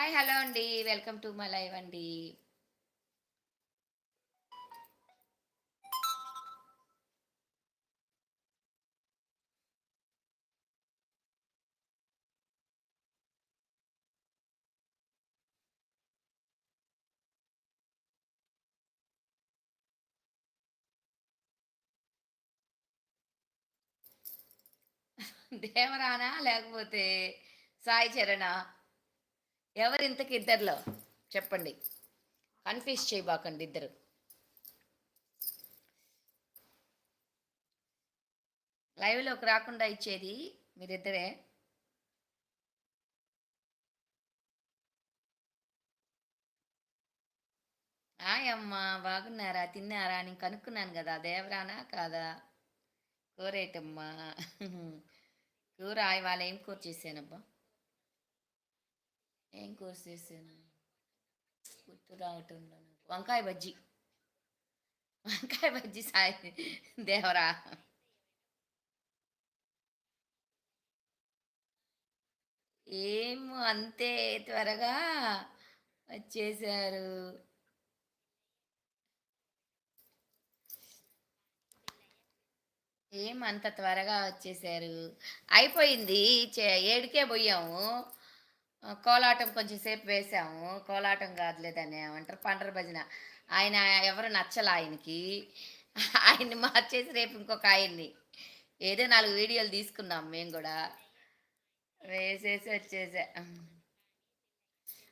Hi hello అండి. Welcome to my live అండి. దేవరానా లేకపోతే సాయి చరణా? ఎవరు ఇంతకి ఇద్దరిలో? చెప్పండి. కన్ఫ్యూజ్ చేయబాకండి ఇద్దరు. లైవ్లోకి రాకుండా ఇచ్చేది మీరిద్దరే. ఆయమ్మా బాగున్నారా? తిన్నారా? నేను కనుక్కున్నాను కదా దేవరానా? కాదా? కూరేటమ్మా. కూర ఇవాళ ఏం కూర చేశానబ్బా? ఏం కోర్స్ చేశాను? గుర్తు రావటం నాకు. వంకాయ బజ్జీ. వంకాయ బజ్జీ సాయి దేవరా. ఏమో అంతే త్వరగా వచ్చేసారు. ఏం అంత త్వరగా వచ్చేసారు? అయిపోయింది. చే- ఏడుకే పోయాము. కోలాటం కొంచెం సేపు వేసాము. కోలాటం కాదులేదని ఏమంటారు? పండర భజన. ఆయన ఎవరు నచ్చలే ఆయనకి? ఆయన్ని మార్చేసి రేపు ఇంకొక ఆయన్ని. ఏదో నాలుగు వీడియోలు తీసుకున్నాం మేము కూడా. వేసేసి వచ్చేసా.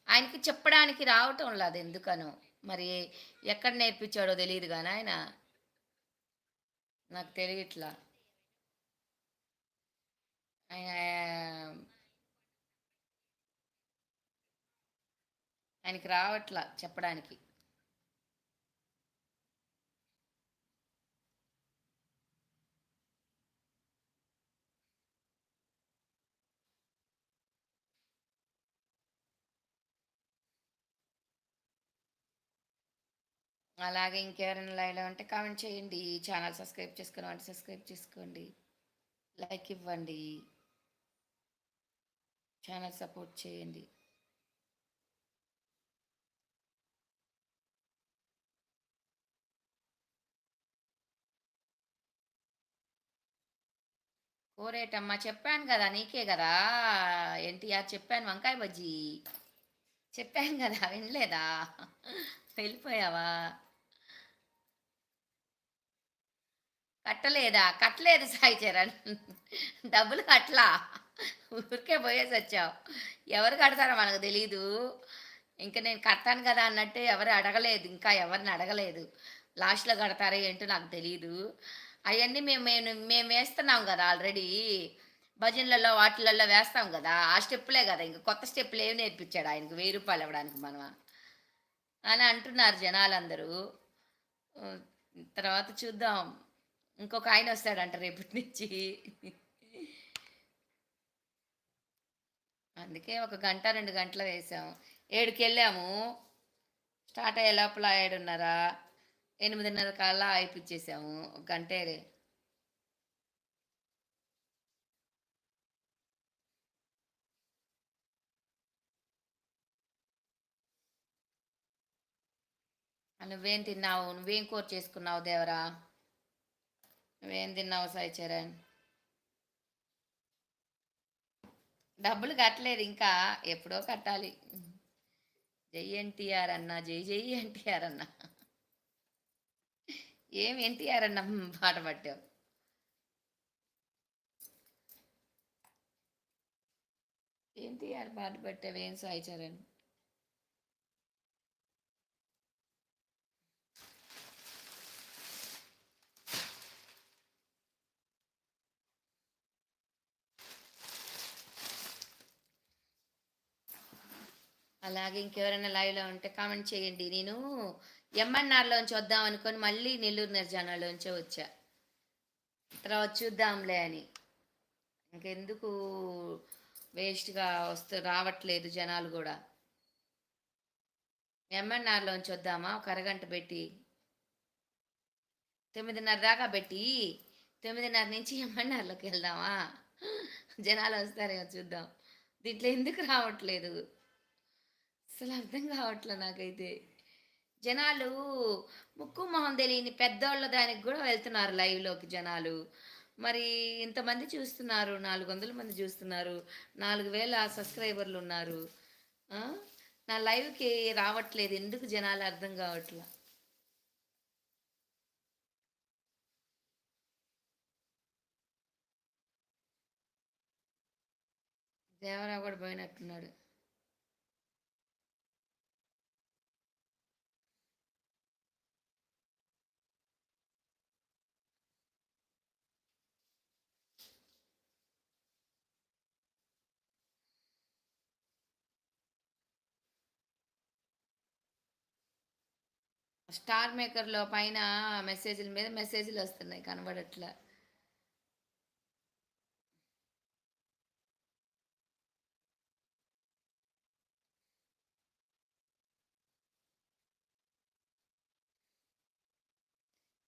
ఆయనకి చెప్పడానికి రావటం లేదు ఎందుకనో. మరి ఎక్కడ నేర్పించాడో తెలియదు కానీ ఆయన నాకు తెలియట్లా. ఆయన ఆయనకి రావట్లా చెప్పడానికి. అలాగే ఇంకెవరైనా లైవ్లో ఉంటే కామెంట్ చేయండి. ఛానల్ సబ్స్క్రైబ్ చేసుకుని అంటే సబ్స్క్రైబ్ చేసుకోండి. లైక్ ఇవ్వండి. ఛానల్ సపోర్ట్ చేయండి. కోరేటమ్మా చెప్పాను కదా నీకే కదా. ఎన్టీఆర్ చెప్పాను వంకాయ బజ్జీ. చెప్పాను కదా వినలేదా? వెళ్ళిపోయావా? కట్టలేదా? కట్టలేదు సాయి చరణ్. డబ్బులు కట్టలా. ఊరికే పోయేసి వచ్చావు. ఎవరు కడతారో మనకు తెలీదు. ఇంకా నేను కట్టాను కదా అన్నట్టు ఎవరు అడగలేదు. ఇంకా ఎవరిని అడగలేదు. లాస్ట్లో కడతారో ఏంటో నాకు తెలియదు అవన్నీ మేము మేము మేము వేస్తున్నాం కదా ఆల్రెడీ. భజనలలో వాటిలలో వేస్తాం కదా. ఆ స్టెప్పులే కదా. ఇంకా కొత్త స్టెప్పులు ఏమి నేర్పించాడు ఆయనకు? వెయ్యి రూపాయలు ఇవ్వడానికి మనం అని అంటున్నారు జనాలందరూ. తర్వాత చూద్దాం. ఇంకొక ఆయన వస్తాడంట రేపటి నుంచి. అందుకే ఒక గంట రెండు గంటలు వేసాం. ఏడుకి వెళ్ళాము స్టార్ట్ అయ్యే లోపల ఏడున్నర? ఎనిమిదిన్నర కల్లా అయిపించేసాము ఒక గంటే నువ్వేం తిన్నావు? నువ్వేం కూర చేసుకున్నావు దేవరా? నువ్వేం తిన్నావు సాయి చరణ్? డబ్బులు కట్టలేదు ఇంకా. ఎప్పుడో కట్టాలి. జై ఎన్టీఆర్ అన్న జై జై ఎన్టీఆర్ అన్నా. ఏం ఎన్టీఆర్ అన్న పాట పట్టావు? ఎన్టీఆర్ పాట పట్టావు? ఏం సాయి చరణ్? అలాగే ఇంకెవరైనా లైవ్లో ఉంటే కామెంట్ చేయండి. నేను ఎంఎన్ఆర్లోంచి వద్దాం అనుకొని మళ్ళీ నెల్లూరు నిర్జనాలోంచే వచ్చా. తర్వాత చూద్దాంలే అని. ఇంకెందుకు వేస్ట్గా వస్తూ రావట్లేదు జనాలు కూడా. ఎంఎన్ఆర్లోంచి వద్దామా? ఒక అరగంట పెట్టి. తొమ్మిదిన్నర దాకా పెట్టి. తొమ్మిదిన్నర నుంచి ఎంఎన్ఆర్లోకి వెళ్దామా? జనాలు వస్తారేమో చూద్దాం. దీంట్లో ఎందుకు రావట్లేదు? అసలు అర్థం కావట్లే నాకైతే. జనాలు ముక్కు, మొహం తెలియని పెద్దోళ్ళ దానికి కూడా వెళ్తున్నారు లైవ్‌లోకి జనాలు. మరి ఇంతమంది చూస్తున్నారు. 400 మంది చూస్తున్నారు. నాలుగు వేల సబ్స్క్రైబర్లు ఉన్నారు నా లైవ్‌కి రావట్లేదు. ఎందుకు జనాలు అర్థం కావట్లా దేవరా కూడా పోయినట్టున్నాడు. స్టార్ మేకర్‌లో పైన మెసేజ్‌ల మీద మెసేజ్లు వస్తున్నాయి కనబడట్లా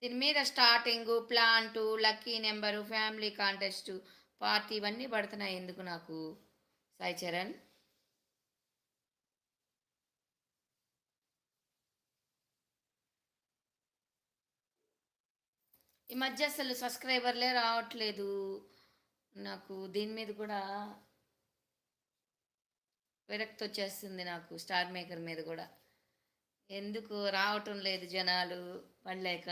దీని మీద starting, plant, lucky number family contest, party ఇవన్నీ పడుతున్నాయి ఎందుకు నాకు సాయి చరణ్? ఈ మధ్య అసలు సబ్‌స్క్రైబర్‌లే రావట్లేదు. నాకు దీని మీద కూడా విరక్తొచ్చేస్తుంది నాకు స్టార్ మేకర్ మీద కూడా ఎందుకు రావటం లేదు జనాలు పడలేక.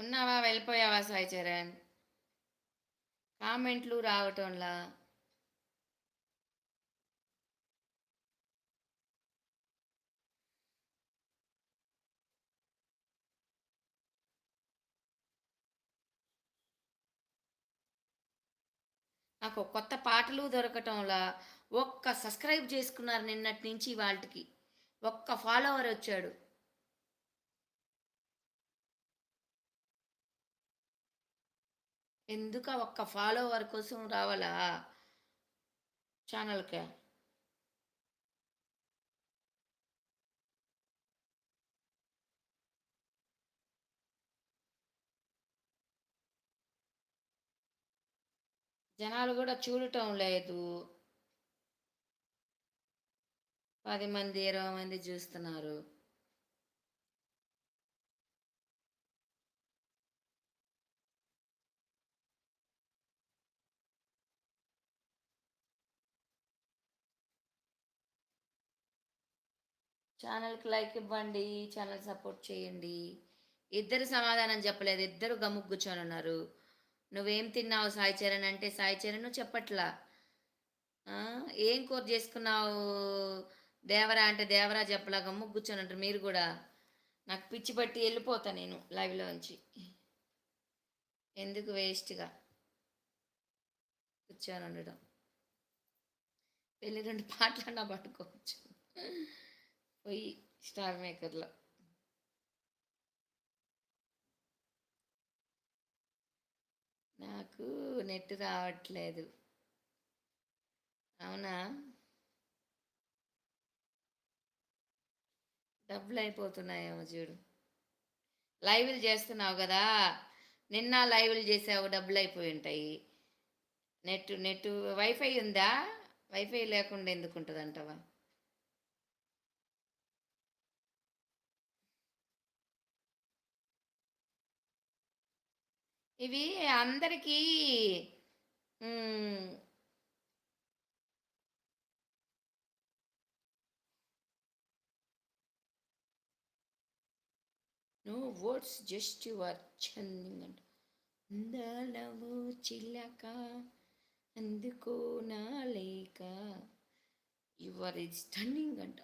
ఉన్నావా? వెళ్ళిపోయావా సాయి చరణ్? కామెంట్లు రావటంలా. నాకు కొత్త పాటలు దొరకటంలా. ఒక్క సబ్‌స్క్రైబ్ చేసుకున్నారు నిన్నటి నుంచి వాళ్ళకి ఒక్క ఫాలోవర్ వచ్చాడు. ఎందుకు ఒక్క ఫాలోవర్ కోసం రావాలా? ఛానల్కి జనాలు కూడా చూడటం లేదు. పది మంది, 20 మంది చూస్తున్నారు. ఛానల్‌కి లైక్ ఇవ్వండి. ఛానల్ సపోర్ట్ చేయండి. ఇద్దరు సమాధానం చెప్పలేదు. ఇద్దరు గమ్మున కూర్చొనున్నారు. "నువ్వేం తిన్నావు సాయి చరణ్" అంటే సాయి చరణ్ చెప్పట్లా. "ఏం కూర చేసుకున్నావు దేవరా" అంటే దేవరా చెప్పలా. గమ్మున అంటారు మీరు కూడా నాకు పిచ్చి పట్టి వెళ్ళిపోతా నేను లైవ్‌లోంచి. ఎందుకు వేస్ట్‌గా. కూర్చొనుండడం. వెళ్ళి 2 పాటలన్నా పట్టుకోవచ్చు. పోయి స్టార్ మేకర్‌లో. నాకు నెట్ రావట్లేదు. అవునా? డబ్బులు అయిపోతున్నాయేమో చూడు. లైవ్‌లు చేస్తున్నావు కదా నిన్న లైవ్‌లు చేసావు డబ్బులు అయిపోయి ఉంటాయి నెట్ నెట్ వైఫై ఉందా? వైఫై లేకుండా ఎందుకుంటదంటావా? ఇవి అందరికీ నో వర్డ్స్ జస్ట్ యువర్ చన్నింగ్ అంట. అందలవు చిల్లక అందుకో నా లేక యువర్ ఈజ్ స్టన్నింగ్ అంట.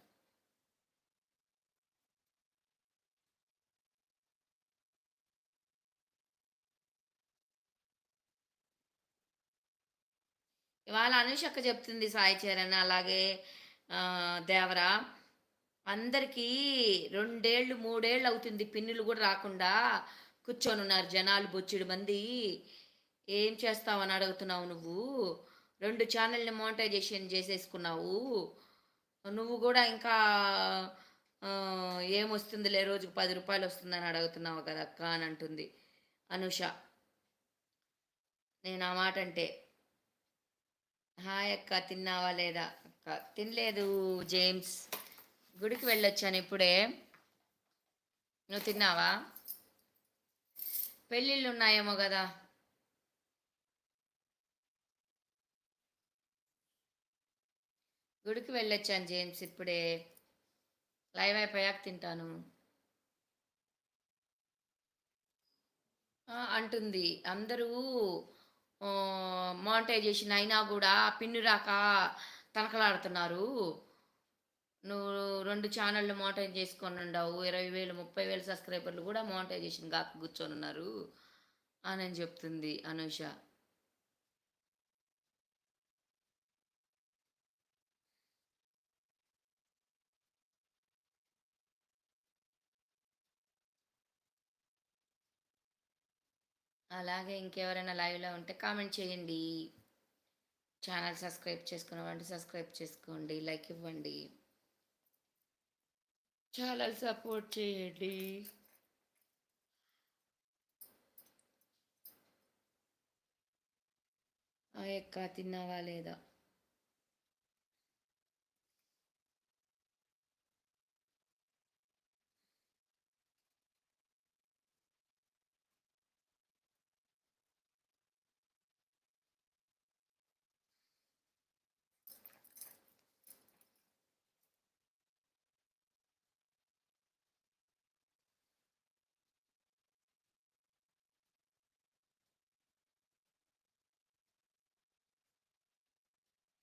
ఇవాళ అనుషక్క చెప్తుంది సాయి చరణ్ అలాగే దేవరా అందరికీ రెండేళ్ళు మూడేళ్ళు అవుతుంది పిన్నులు కూడా రాకుండా కూర్చొని ఉన్నారు జనాలు బొచ్చుడు మంది. ఏం చేస్తావని అడుగుతున్నావు నువ్వు? రెండు ఛానల్ని మోనిటైజేషన్ చేసేసుకున్నావు. నువ్వు కూడా ఇంకా ఏమొస్తుందిలే రోజుకు పది రూపాయలు వస్తుందని అడుగుతున్నావు కదా అక్క అని అంటుంది అనుష. నేను ఆ మాట అంటే హాయ్ అక్క తిన్నావా లేదా? అక్క తినలేదు జేమ్స్. గుడికి వెళ్ళొచ్చాను ఇప్పుడే. నువ్వు తిన్నావా? పెళ్ళిళ్ళు ఉన్నాయేమో కదా. గుడికి వెళ్ళొచ్చాను జేమ్స్ ఇప్పుడే. లైవ్ అయిపోయాక తింటాను. ఆ, అంటుంది. అందరూ మానిటైజేషన్ అయినా కూడా పిన్ను రాక తనకలాడుతున్నారు నువ్వు రెండు ఛానళ్ళు మోనిటైజ్ చేసుకొని ఉండవు. ఇరవై వేలు ముప్పై వేలు సబ్స్క్రైబర్లు కూడా మోనిటైజేషన్ కాక కూర్చొని ఉన్నారు. అని చెప్తుంది అనూష. అలాగే ఇంకెవరైనా లైవ్లో ఉంటే కామెంట్ చేయండి. ఛానల్ సబ్స్క్రైబ్ చేసుకున్నవంటే సబ్స్క్రైబ్ చేసుకోండి లైక్ ఇవ్వండి. ఛానల్ సపోర్ట్ చేయండి. ఆ యొక్క తిన్నావా లేదా?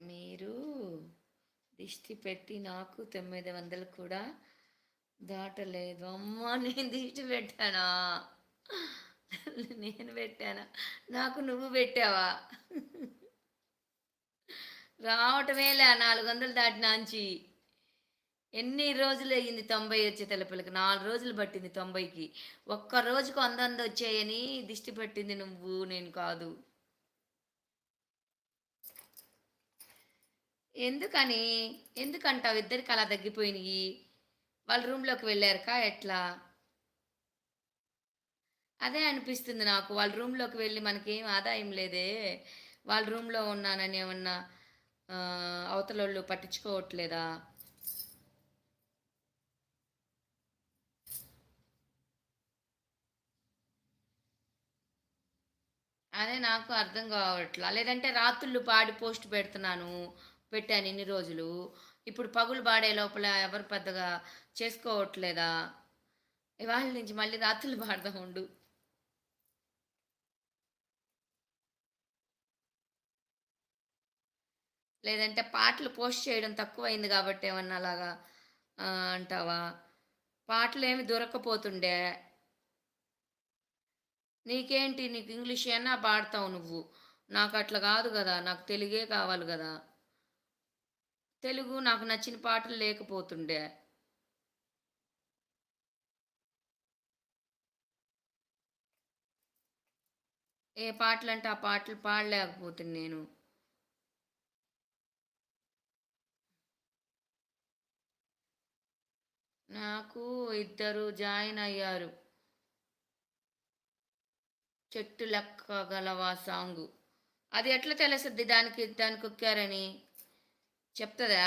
మీరు దిష్టి పెట్టి నాకు తొమ్మిది వందలు కూడా దాటలేదు. అమ్మా నేను దిష్టి పెట్టానా? నేను పెట్టానా? నాకు నువ్వు పెట్టావా? రావటమేలే నాలుగు వందలు దాటినాంచి ఎన్ని రోజులు అయ్యింది తొంభై వచ్చే తెలపలకి? నాలుగు రోజులు పట్టింది తొంభైకి. ఒక్క రోజుకు వంద వంద వచ్చాయని దిష్టి పెట్టింది నువ్వు నేను కాదు. ఎందుకని? ఎందుకంటావు? ఇద్దరికి అలా తగ్గిపోయినాయి. వాళ్ళ రూమ్లోకి వెళ్ళారుకా? ఎట్లా? అదే అనిపిస్తుంది నాకు. వాళ్ళ రూమ్లోకి వెళ్ళి మనకేం ఆదాయం లేదే. వాళ్ళ రూమ్లో ఉన్నానని ఏమన్నా ఆ, అవతలోళ్ళు పట్టించుకోవట్లేదా? అదే నాకు అర్థం కావట్లా. లేదంటే రాత్రులు పాడి పోస్ట్ పెడుతున్నాను. పెట్టాను ఇన్ని రోజులు. ఇప్పుడు పగులు పాడే లోపల ఎవరు పెద్దగా చేసుకోవట్లేదా? ఇవాళ నుంచి మళ్ళీ రాత్రులు పాడదాం ఉండు. లేదంటే పాటలు పోస్ట్ చేయడం తక్కువైంది కాబట్టి ఏమన్నా అలాగా అంటావా? పాటలు ఏమి దొరకపోతుండే. నీకేంటి నీకు ఇంగ్లీష్ అయినా పాడతావు నువ్వు? నాకు అట్లా కాదు కదా నాకు తెలుగే కావాలి కదా. తెలుగు నాకు నచ్చిన పాటలు లేకపోతుండే. ఏ పాటలు అంటే ఆ పాటలు పాడలేకపోతుంది నేను. నాకు ఇద్దరు జాయిన్ అయ్యారు. చెట్టు లెక్క గలవా సాంగు. అది ఎట్లా తెలుస్తుంది దానికి దానికి ఒక్కారని చెప్తుందా?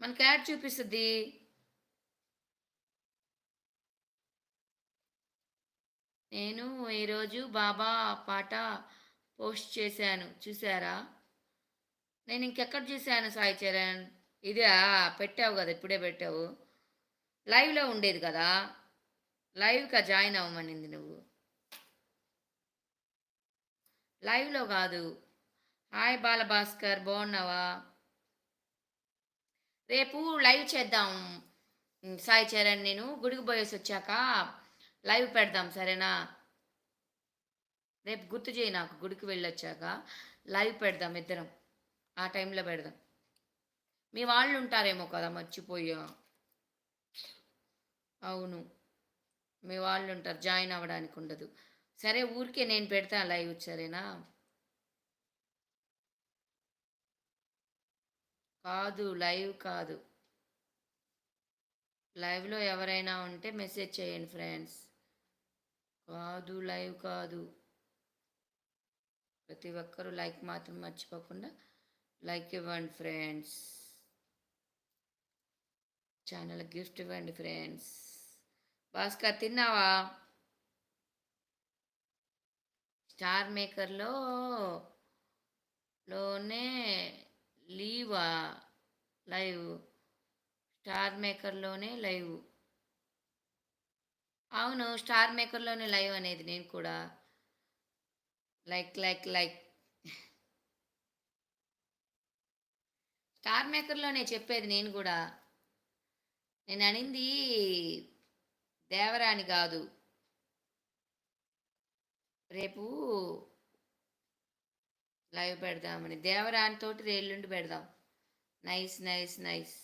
మనకి యాడ్ చూపిస్తుంది. నేను ఈరోజు బాబా పాట పోస్ట్ చేశాను. చూసారా నేను ఇంకెక్కడ చూశాను సాయి చరణ్? ఇదే పెట్టావు కదా ఇప్పుడే పెట్టావు. లైవ్లో ఉండేది కదా? లైవ్గా జాయిన్ అవ్వమనింది నువ్వు? లైవ్లో కాదు. హాయ్ బాలభాస్కర్ బాగున్నావా? రేపు లైవ్ చేద్దాం. సాయి చరణ్ నేను గుడికి పోయేసి వచ్చాక లైవ్ పెడదాం సరేనా? రేపు గుర్తు చేయి నాకు గుడికి వెళ్ళొచ్చాక లైవ్ పెడదాం ఇద్దరం. ఆ టైంలో పెడదాం. మీ వాళ్ళు ఉంటారేమో కదా మర్చిపోయా. అవును. మీ వాళ్ళు ఉంటారు జాయిన్ అవ్వడానికి ఉండదు. సరే ఊరికే నేను పెడతాను లైవ్ సరేనా? కాదు. లైవ్ కాదు. లైవ్‌లో ఎవరైనా ఉంటే మెసేజ్ చేయండి ఫ్రెండ్స్. కాదు. లైవ్ కాదు. ప్రతి ఒక్కరూ లైక్ మాత్రం మర్చిపోకుండా లైక్ ఇవ్వండి ఫ్రెండ్స్. ఛానల్ గిఫ్ట్ ఇవ్వండి ఫ్రెండ్స్. భాస్కర్ తిన్నావా? స్టార్ మేకర్‌లో లోనే లీవా? లైవ్. స్టార్ మేకర్‌లోనే లైవ్. అవును. స్టార్ మేకర్‌లోనే లైవ్ అనేది నేను కూడా. Like, like, like. స్టార్ మేకర్‌లోనే చెప్పేది నేను కూడా నేను అనింది దేవరాని కాదు రేపు లైవ్ పెడదామని. దేవరానితోటి ఎల్లుండి పెడదాం. Nice, nice, nice.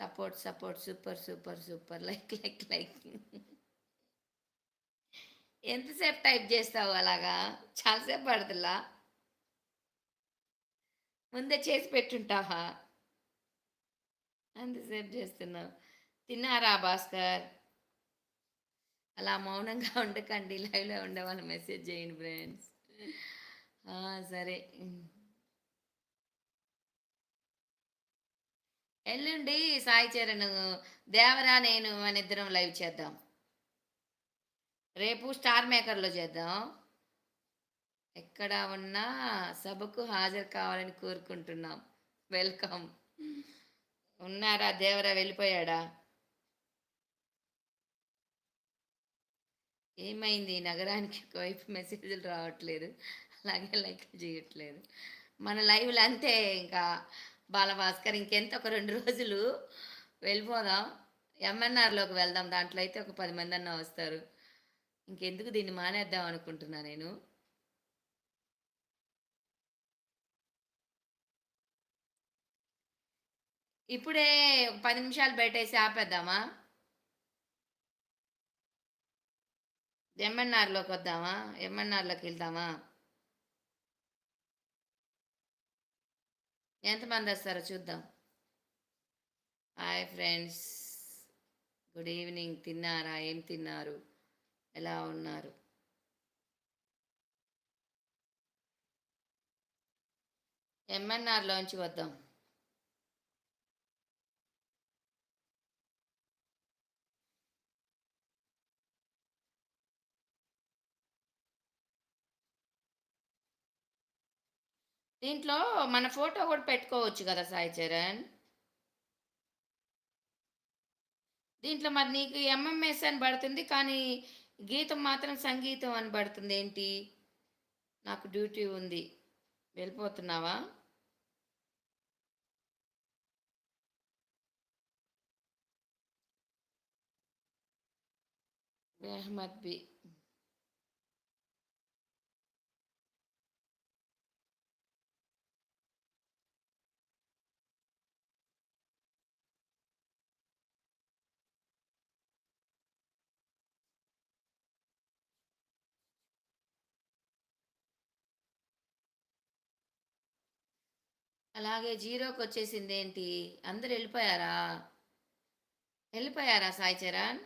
Support, support. Super, super, super. Like, like, like. ఎంతసేపు టైప్ చేస్తావు అలాగా? చాలాసేపు పడదులా ముందే చేసి పెట్టుంటావా? అంతసేపు చేస్తున్నావు తిన్నారా భాస్కర్? అలా మౌనంగా ఉండకండి. లైవ్‌లో ఉండేవాళ్ళు మెసేజ్ చేయండి ఫ్రెండ్స్. సరే. ఎల్లుండి సాయి చరణ్, దేవరా, నేను మన ఇద్దరం లైవ్ చేద్దాం. రేపు స్టార్ మేకర్‌లో చేద్దాం. ఎక్కడ ఉన్నా సభకు హాజరు కావాలని కోరుకుంటున్నాం. వెల్కమ్. ఉన్నారా? దేవరా వెళ్ళిపోయాడా? ఏమైంది? నగరానికి ఒకవైపు మెసేజ్‌లు రావట్లేదు. అలాగే లైక్ చేయట్లేదు. మన లైవ్‌లు అంతే ఇంకా బాలభాస్కర్ ఇంకెంత ఒక రెండు రోజులు వెళ్ళిపోదాం. ఎంఎన్ఆర్‌లోకి వెళ్దాం. దాంట్లో అయితే ఒక 10 మందన్నా వస్తారు. ఇంకెందుకు దీన్ని మానేద్దాం అనుకుంటున్నా నేను. ఇప్పుడే పది నిమిషాలు బయట వేసి ఆపేద్దామా? ఎంఎన్ఆర్లోకి వద్దామా ఎంఎన్ఆర్లోకి వెళ్దామా ఎంతమంది వస్తారో చూద్దాం. Hi friends. Good evening. తిన్నారా? ఏం తిన్నారు? ఎలా ఉన్నారు? ఎంఎన్ఆర్‌లోంచి వద్దాం. దీంట్లో మన ఫోటో కూడా పెట్టుకోవచ్చు కదా సాయి చరణ్. దీంట్లో మరి నీకు ఎంఎంఎస్ అని పడుతుంది. కానీ గీతం మాత్రం సంగీతం అని పడుతుంది ఏంటి నాకు డ్యూటీ ఉంది. వెళ్ళిపోతున్నావా? అహ్మద్ బి. అలాగే జీరోకి వచ్చేసింది ఏంటి అందరు వెళ్ళిపోయారా వెళ్ళిపోయారా సాయి చరణ్?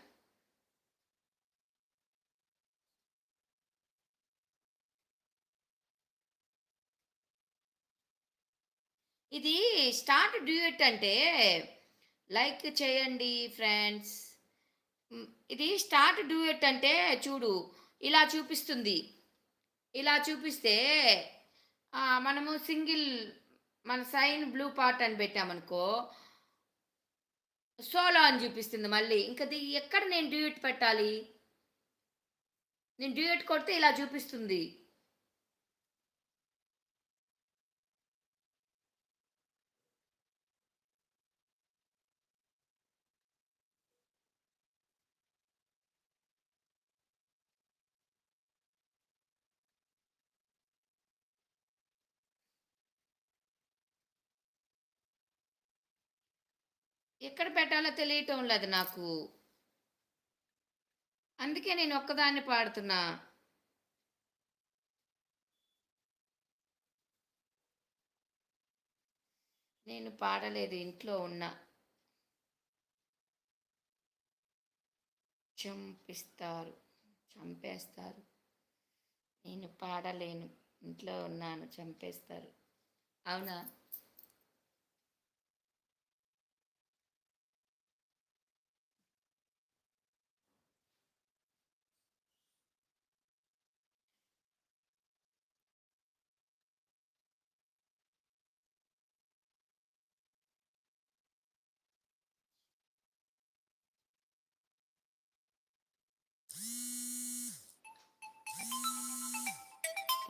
ఇది స్టార్ట్ డ్యూయట్ అంటే లైక్ చేయండి ఫ్రెండ్స్. ఇది స్టార్ట్ డ్యూయట్ అంటే చూడు ఇలా చూపిస్తుంది. ఇలా చూపిస్తే మనము సింగిల్ మన సైన్ బ్లూ పార్ట్ అని పెట్టామనుకో సోలో అని చూపిస్తుంది మళ్ళీ. ఇంకది ఎక్కడ నేను డ్యూయట్ పెట్టాలి? నేను డ్యూయట్ కొడితే ఇలా చూపిస్తుంది. ఎక్కడ పెట్టాలో తెలియటం లేదు నాకు. అందుకే నేను ఒక్కదాన్ని పాడుతున్నా. నేను పాడలేదు ఇంట్లో ఉన్నా. చంపిస్తారు చంపేస్తారు. నేను పాడలేను ఇంట్లో ఉన్నాను చంపేస్తారు. అవునా?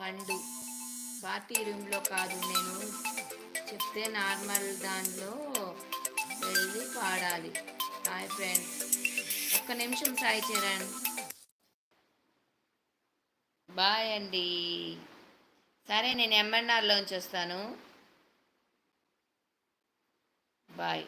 పండు. పార్టీ రూమ్లో కాదు నేను. చెప్తే నార్మల్ దానిలో వెళ్ళి పాడాలి. హాయ్ ఫ్రెండ్స్ ఒక్క నిమిషం సాయి చరణ్. బాయ్ అండి. సరే నేను ఎంఎన్ఆర్లోంచి వస్తాను. బాయ్.